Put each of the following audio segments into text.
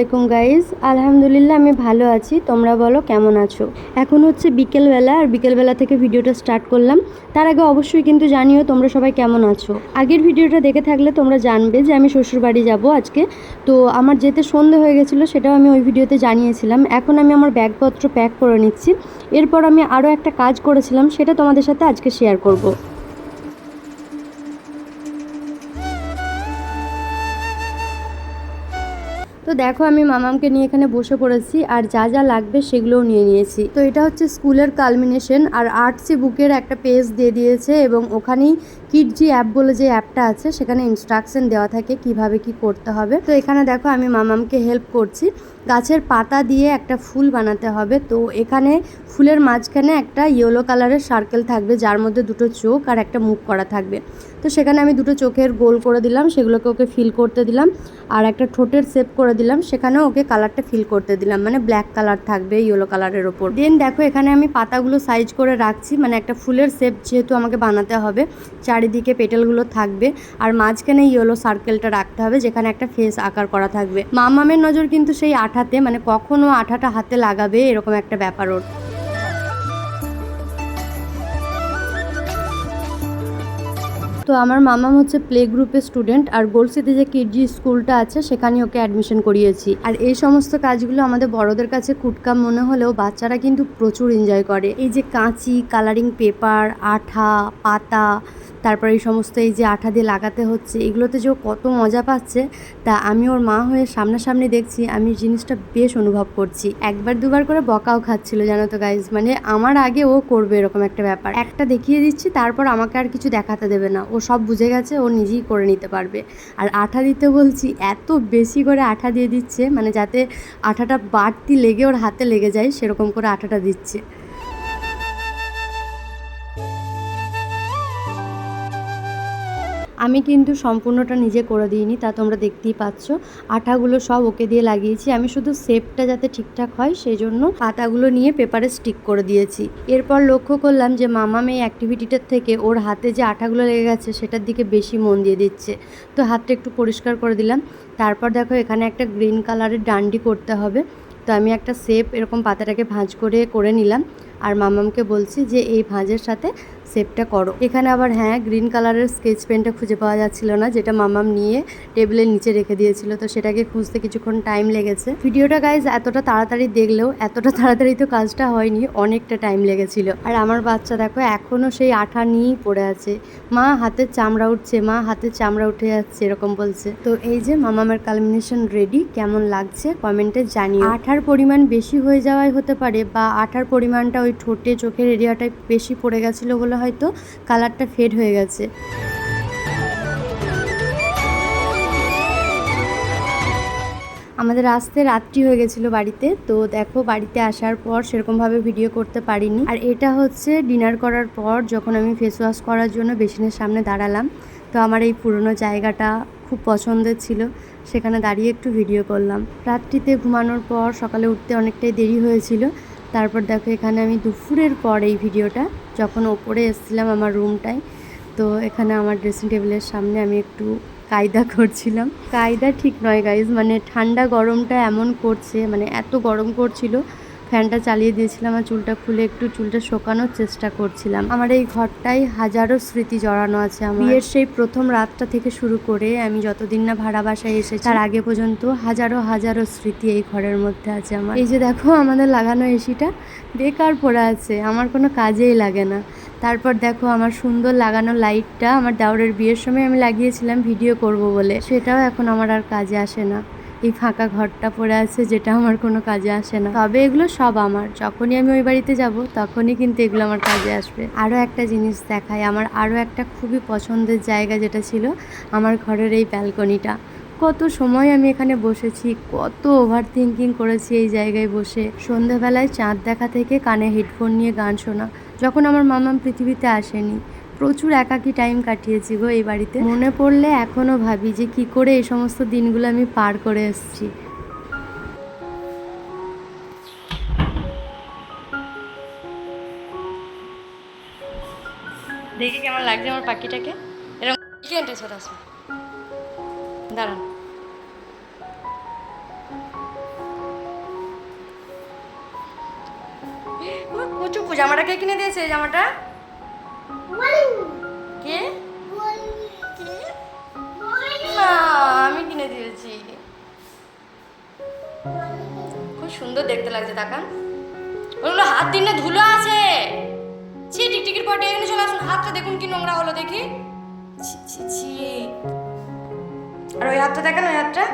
আলাইকুম গাইজ আলহামদুলিল্লাহ, আমি ভালো আছি। তোমরা বলো, কেমন আছো? এখন হচ্ছে বিকেলবেলা, আর বিকেলবেলা থেকে ভিডিওটা স্টার্ট করলাম। তার আগে অবশ্যই কিন্তু জানিও, তোমরা সবাই কেমন আছো? আগের ভিডিওটা দেখে থাকলে তোমরা জানবে যে আমি শ্বশুরবাড়ি যাব আজকে। তো আমার যেতে সন্ধে হয়ে গেছিল, সেটাও আমি ওই ভিডিওতে জানিয়েছিলাম। এখন আমি আমার ব্যাগপত্র প্যাক করে নিচ্ছি। এরপর আমি আরও একটা কাজ করেছিলাম, সেটা তোমাদের সাথে আজকে শেয়ার করব। তো দেখো আমি মামামকে নিয়ে এখানে বসে পড়েছি আর যা যা লাগবে সেগুলোও নিয়ে নিয়েছি। তো এটা হচ্ছে স্কুলের কালমিনেশন আর আর্টসি বুকের একটা পেজ দিয়ে দিয়েছে এবং ওখানেই কিডজি অ্যাপ বলে যে অ্যাপটা আছে, সেখানে ইনস্ট্রাকশন দেওয়া থাকে কীভাবে কি করতে হবে। তো এখানে দেখো আমি মামামকে হেল্প করছি। গাছের পাতা দিয়ে একটা ফুল বানাতে হবে। তো এখানে ফুলের মাঝখানে একটা ইয়েলো কালারের সার্কেল থাকবে, যার মধ্যে দুটো চোখ আর একটা মুখ করা থাকবে। তো সেখানে আমি দুটো চোখের গোল করে দিলাম, সেগুলোকে ওকে ফিল করতে দিলাম। আর একটা ঠোঁটের শেপ করে দিলাম, সেখানেও ওকে কালারটা ফিল করতে দিলাম। মানে ব্ল্যাক কালার থাকবে ইয়েলো কালারের ওপর দেন দেখো এখানে আমি পাতাগুলো সাইজ করে রাখছি মানে একটা ফুলের শেপ যেহেতু আমাকে বানাতে হবে চারিদিকে পেটেলগুলো থাকবে আর মাঝখানে ইয়েলো সার্কেলটা রাখতে হবে, যেখানে একটা ফেস আকার করা থাকবে। মামামের নজর কিন্তু সেই আঠাতে মানে কখনো আঠাটা হাতে লাগাবে, এরকম একটা ব্যাপার ওর। তো আমার মামাম হচ্ছে প্লে গ্রুপের স্টুডেন্ট আর গোলসিতে যে কিডজি স্কুলটা আছে, সেখানে ওকে অ্যাডমিশন করিয়েছি। আর এই সমস্ত কাজগুলো আমাদের বড়দের কাছে কুটকাম মনে হলেও বাচ্চারা কিন্তু প্রচুর এনজয় করে। এই যে কাঁচি কালারিং পেপার আঠা, পাতা তারপরে এই সমস্ত এই যে আঠা দিয়ে লাগাতে হচ্ছে, এগুলোতে যে কত মজা পাচ্ছে, তা আমি ওর মা হয়ে সামনাসামনি দেখছি, আমি জিনিসটা বেশ অনুভব করছি। একবার দুবার করে বকাও খাচ্ছিল, জানো তো গাইজ মানে আমার আগে ও করবে এরকম একটা ব্যাপার। একটা দেখিয়ে দিচ্ছি, তারপর আমাকে আর কিছু দেখাতে দেবে না। ও সব বুঝে গেছে, ও নিজেই করে নিতে পারবে। আর আঠা দিতে বলছি, এত বেশি করে আঠা দিয়ে দিচ্ছে মানে যাতে আঠাটা বাড়তি লেগে ওর হাতে লেগে যায়, সেরকম করে আঠাটা দিচ্ছে। আমি কিন্তু সম্পূর্ণটা নিজে করে দিইনি, তা তোমরা দেখতেই পাচ্ছ। আঠাগুলো সব ওকে দিয়ে লাগিয়েছি। আমি শুধু শেপটা যাতে ঠিকঠাক হয় সেই জন্য পাতাগুলো নিয়ে পেপারে স্টিক করে দিয়েছি। এরপর লক্ষ্য করলাম যে মামাম এই অ্যাক্টিভিটিটার থেকে ওর হাতে যে আঠাগুলো লেগে গেছে, সেটার দিকে বেশি মন দিয়ে দিচ্ছে। তো হাতটা একটু পরিষ্কার করে দিলাম। তারপর দেখো এখানে একটা গ্রিন কালারের ডান্ডি করতে হবে। তো আমি একটা শেপ এরকম পাতাটাকে ভাঁজ করে করে নিলাম। আর মামামকে বলছি যে এই ভাঁজের সাথে শেপটা করো। এখানে আবার হ্যাঁ গ্রিন কালারের স্কেচ পেনটা খুঁজে পাওয়া যাচ্ছিল না, যেটা মামাম নিয়ে টেবিলের নিচে রেখে দিয়েছিল। তো সেটাকে খুঁজতে কিছুক্ষণ টাইম লেগেছে। ভিডিওটা গাইজ এতটা তাড়াতাড়ি দেখলেও, এতটা তাড়াতাড়ি তো কাজটা হয়নি, অনেকটা টাইম লেগেছিল। আর আমার বাচ্চা দেখো এখনও সেই আঠা নিয়েই পড়ে আছে। মা হাতের চামড়া উঠছে, মা হাতের চামড়া উঠে যাচ্ছে, এরকম বলছে। তো এই যে মামামের কালমিনেশন রেডি কেমন লাগছে কমেন্টে জানিও। আঠার পরিমাণ বেশি হয়ে যাওয়াই হতে পারে, বা আঠার পরিমাণটা ওই ঠোঁটে, চোখের এরিয়াটায় বেশি পড়ে গেছিল বলে হয়তো কালারটা ফেড হয়ে গেছে। আমাদের আসতে রাত্রি হয়ে গেছিল বাড়িতে, তো দেখো বাড়িতে আসার পর সেরকমভাবে ভিডিও করতে পারিনি। আর এটা হচ্ছে ডিনার করার পর যখন আমি ফেস ওয়াশ করার জন্য বেসিনের সামনে দাঁড়ালাম, তো আমার এই পুরনো জায়গাটা খুব পছন্দের ছিল, সেখানে দাঁড়িয়ে একটু ভিডিও করলাম। রাত্রিতে ঘুমানোর পর সকালে উঠতে অনেকটাই দেরি হয়েছিল তারপর দেখো এখানে আমি দুপুরের পর এই ভিডিওটা, যখন ওপরে এসেছিলাম আমার রুমটায় তো এখানে আমার ড্রেসিং টেবিলের সামনে আমি একটু কায়দা করছিলাম। কায়দা ঠিক নয় গাইজ মানে ঠান্ডা গরমটা এমন করছে মানে এত গরম করছিল ফ্যানটা চালিয়ে দিয়েছিলাম আর চুলটা খুলে একটু চুলটা শোকানোর চেষ্টা করছিলাম। আমার এই ঘরটায় হাজারো স্মৃতি জড়ানো আছে আমার। বিয়ের সেই প্রথম রাতটা থেকে শুরু করে আমি যতদিন না ভাড়া বাসায় এসেছি, তার আগে পর্যন্ত হাজারো হাজারো স্মৃতি এই ঘরের মধ্যে আছে আমার। এই যে দেখো আমাদের লাগানো এসিটা, বেকার পড়ে আছে, আমার কোনো কাজেই লাগে না। তারপর দেখো আমার সুন্দর লাগানো লাইটটা, আমার দাউরের বিয়ের সময় আমি লাগিয়েছিলাম, ভিডিও করব বলে। সেটাও এখন আমার আর কাজে আসে না। এই ফাঁকা ঘরটা পড়ে আছে, যেটা আমার কোনো কাজে আসে না। তবে এগুলো সব আমার। যখনই আমি ওই বাড়িতে যাব, তখনই কিন্তু এগুলো আমার কাজে আসবে। আরও একটা জিনিস দেখায় আমার আরও একটা খুবই পছন্দের জায়গা যেটা ছিল, আমার ঘরের এই ব্যালকনিটা। কত সময় আমি এখানে বসেছি, কত ওভার থিঙ্কিং করেছি এই জায়গায় বসে। সন্ধ্যাবেলায় চাঁদ দেখা থেকে কানে হেডফোন নিয়ে গান শোনা। যখন আমার মামাম পৃথিবীতে আসেনি প্রচুর একাকি টাইম কাটিয়েছি গো এই বাড়িতে। মনে পড়লে এখনও ভাবি যে কি করে এই সমস্ত দিনগুলো আমি পার করে এসেছি। দেখি কেমন লাগছে আমার পাখিটাকে? এরকম ক্লিয়েন্টে চলে দাঁড়ান। জামাটা কে কিনে দিয়েছে জামাটা? কে? কে আমি কিনে দিয়েছি। খুব সুন্দর দেখতে লাগছে, তাকান। ওগুলো হাত দিন না ধুলো আছে? ছি, টিকটিকির পটি এখানে চলে আসুন। হাতটা দেখুন কি নোংরা হলো, দেখি। ছি ছি ছি। আর ওই হাতটা দেখেন, ওই হাতটা?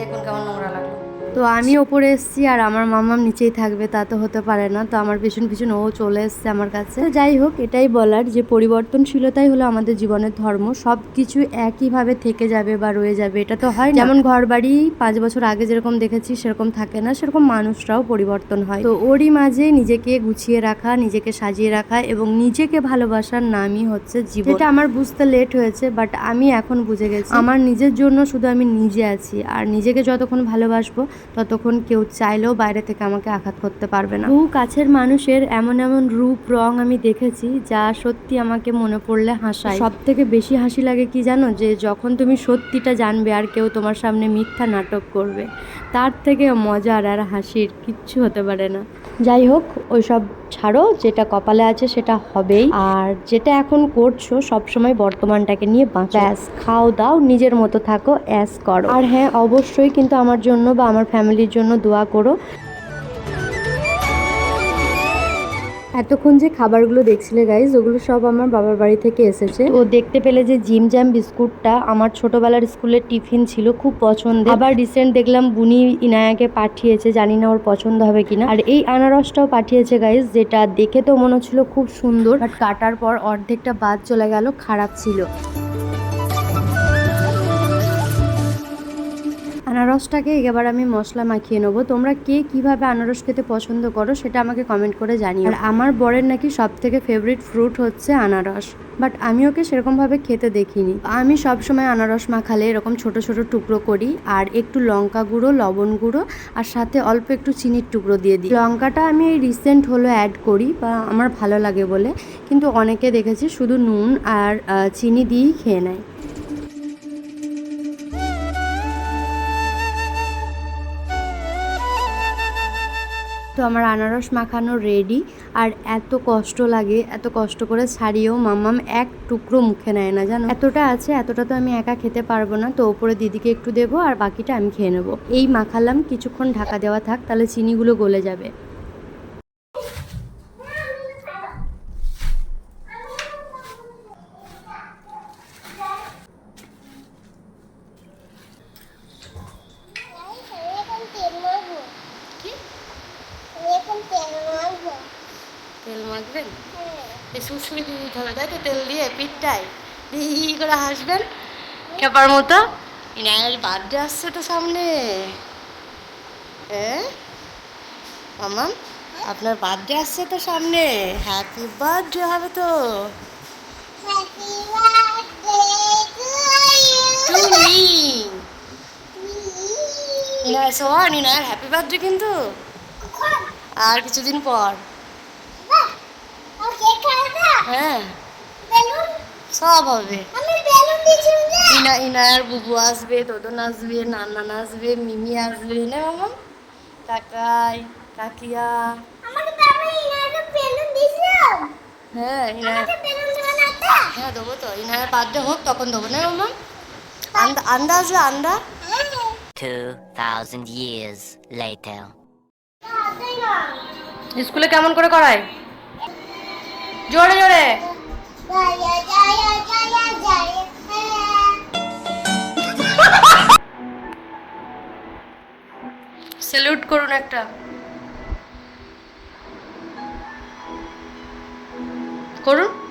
দেখুন কেমন নোংরা লাগল। তো আমি ওপরে এসেছি আর আমার মামাম নিচেই থাকবে, তা তো হতে পারে না। তো আমার পিছন পিছন ও চলে এসছে আমার কাছে। যাই হোক, এটাই বলার যে পরিবর্তনশীলতাই হলো আমাদের জীবনের ধর্ম। সব কিছু একইভাবে থেকে যাবে বা রয়ে যাবে, এটা তো হয় যেমন ঘর বাড়ি পাঁচ বছর আগে যেরকম দেখেছি, সেরকম থাকে না। সেরকম মানুষরাও পরিবর্তন হয়। তো ওরই মাঝে নিজেকে গুছিয়ে রাখা, নিজেকে সাজিয়ে রাখা এবং নিজেকে ভালোবাসার নামই হচ্ছে জীবন। এটা আমার বুঝতে লেট হয়েছে বাট আমি এখন বুঝে গেছি। আমার নিজের জন্য শুধু আমি নিজে আছি। আর নিজেকে যতক্ষণ ভালোবাসবো ততক্ষণ কেউ চাইলেও বাইরে থেকে আমাকে আঘাত করতে পারবে না। বহু কাছের মানুষের এমন এমন রূপ রং আমি দেখেছি যা সত্যি আমাকে মনে পড়লে হাসায়। সব থেকে বেশি হাসি লাগে কি জানো? যে যখন তুমি সত্যিটা জানবে আর কেউ তোমার সামনে মিথ্যা নাটক করবে তার থেকে মজার আর হাসির কিচ্ছু হতে পারে না। যাই হোক ওইসব ছাড়ো যেটা কপালে আছে সেটা হবেই। আর যেটা এখন করছ সবসময় বর্তমানটাকে নিয়ে বাঁচো। ব্যাস। খাও দাও নিজের মতো থাকো অ্যাস করো। আর হ্যাঁ অবশ্যই কিন্তু আমার জন্য বা আমার ফ্যামিলির জন্য দোয়া করো। এতক্ষণ যে খাবারগুলো দেখছিলে গাইজ ওগুলো সব আমার বাবার বাড়ি থেকে এসেছে। ও দেখতে পেলে যে জিম জ্যাম বিস্কুটটা আমার ছোটবেলার স্কুলের টিফিন ছিল, খুব পছন্দ আবার রিসেন্ট দেখলাম বুনি ইনায়াকে পাঠিয়েছে, জানি না ওর পছন্দ হবে কিনা। আর এই আনারসটাও পাঠিয়েছে গাইজ যেটা দেখে তো মনে হচ্ছিল খুব সুন্দর। বাট কাটার পর অর্ধেকটা বাদ চলে গেল, খারাপ ছিল। আনারসটাকে এবার আমি মশলা মাখিয়ে নেব। তোমরা কে কীভাবে আনারস খেতে পছন্দ করো সেটা আমাকে কমেন্ট করে জানিও। আর আমার বরের নাকি সব থেকে ফেভারিট ফ্রুট হচ্ছে আনারস। বাট আমি ওকে সেরকমভাবে খেতে দেখিনি। আমি সব সময় আনারস মাখালে এরকম ছোট ছোট টুকরো করি। আর একটু লঙ্কা গুঁড়ো, লবণ গুঁড়ো, আর সাথে অল্প একটু চিনির টুকরো দিয়ে দিই। লঙ্কাটা আমি এই রিসেন্ট হলো অ্যাড করি, বা আমার ভালো লাগে বলে। কিন্তু অনেকে দেখেছি শুধু নুন আর চিনি দিয়েই খেয়ে নেয়। তো আমার আনারস মাখানো রেডি আর এত কষ্ট লাগে, এত কষ্ট করে ছাড়িয়েও মাম্মাম এক টুকরো মুখে নেয় না, জানো? এতটা আছে, এতটা তো আমি একা খেতে পারব না, তো ওপরে দিদিকে একটু দেবো আর বাকিটা আমি খেয়ে নেব। এই মাখালাম, কিছুক্ষণ ঢাকা দেওয়া থাক, তাহলে চিনিগুলো গলে যাবে তেল মাখবেন এই দিয়ে তাই তো তেল দিয়ে পিঠটাই ই করে হাসবেন। খেপার মতো? ইনায়ের বার্থডে আসছে তো সামনে। হ্যাঁ মামাম আপনার বার্থডে আসছে তো সামনে। হ্যাপি বার্থডে হবে তো। ইনায় শোন ইনায়ের হ্যাপি বার্থডে কিন্তু। আর কিছুদিন পর। হ্যাঁ। সব হবে। ইনা ইনার বুবু আসবে দোদন আসবে নানা আসবে মিমি আসবে না মামা? কাকাই কাকিয়া। হ্যাঁ ইনার হ্যাঁ দেবো তো। বার্থডে হোক তখন দেবো না মামা? আন্দা আন্দা আসবে আন্দা। 2,000 years later. স্কুলে কেমন করে করায়? জোরে জোরে। স্যালুট করুন একটা। করুন।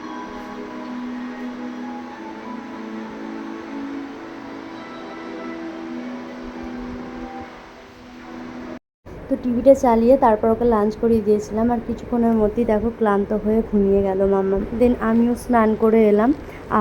তো টিভিটা চালিয়ে তারপর ওকে লাঞ্চ করিয়ে দিয়েছিলাম। আর কিছুক্ষণের মধ্যেই দেখো ক্লান্ত হয়ে ঘুমিয়ে গেল মাম্মা। দেন আমিও স্নান করে এলাম।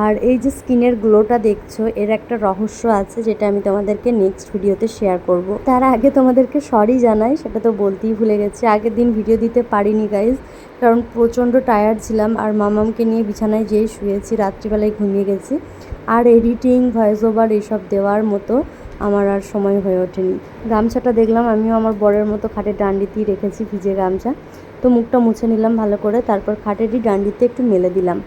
আর এই যে স্কিনের গ্লোটা দেখছ, এর একটা রহস্য আছে যেটা আমি তোমাদেরকে নেক্সট ভিডিওতে শেয়ার করব। তার আগে তোমাদেরকে সরি জানাই, সেটা তো বলতেই ভুলে গেছি। আগের দিন ভিডিও দিতে পারিনি গাইজ কারণ প্রচণ্ড টায়ার্ড ছিলাম। আর মামামকে নিয়ে বিছানায় যেই শুয়েছি, রাত্রিবেলায় ঘুমিয়ে গেছি। আর এডিটিং ভয়েস ওভার এইসব দেওয়ার মতো আমার আর সময় হয়ে ওঠেনি। গামছাটা দেখলাম, আমিও আমার বরের মতো খাটের ডান্ডিতেই রেখেছি ভিজে গামছা। তো মুখটা মুছে নিলাম ভালো করে, তারপর খাটেরই ডান্ডিতে একটু মেলে দিলাম।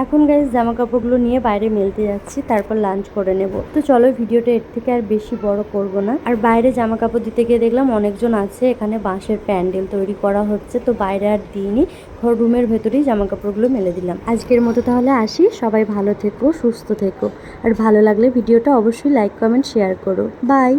এখন গাইজ জামা কাপড়গুলো নিয়ে বাইরে মেলতে যাচ্ছি, তারপর লাঞ্চ করে নেব। তো চলো ভিডিওটা এর থেকে আর বেশি বড় করব না। আর বাইরে জামা কাপড় দিতে গিয়ে দেখলাম অনেকজন আছে, এখানে বাঁশের প্যান্ডেল তৈরি করা হচ্ছে, তো বাইরে আর দিইনি। ঘর রুমের ভেতরেই জামা কাপড়গুলো মেলে দিলাম। আজকের মতো তাহলে আসি, সবাই ভালো থেকো, সুস্থ থেকো। আর ভালো লাগলে ভিডিওটা অবশ্যই লাইক কমেন্ট শেয়ার করো। বাই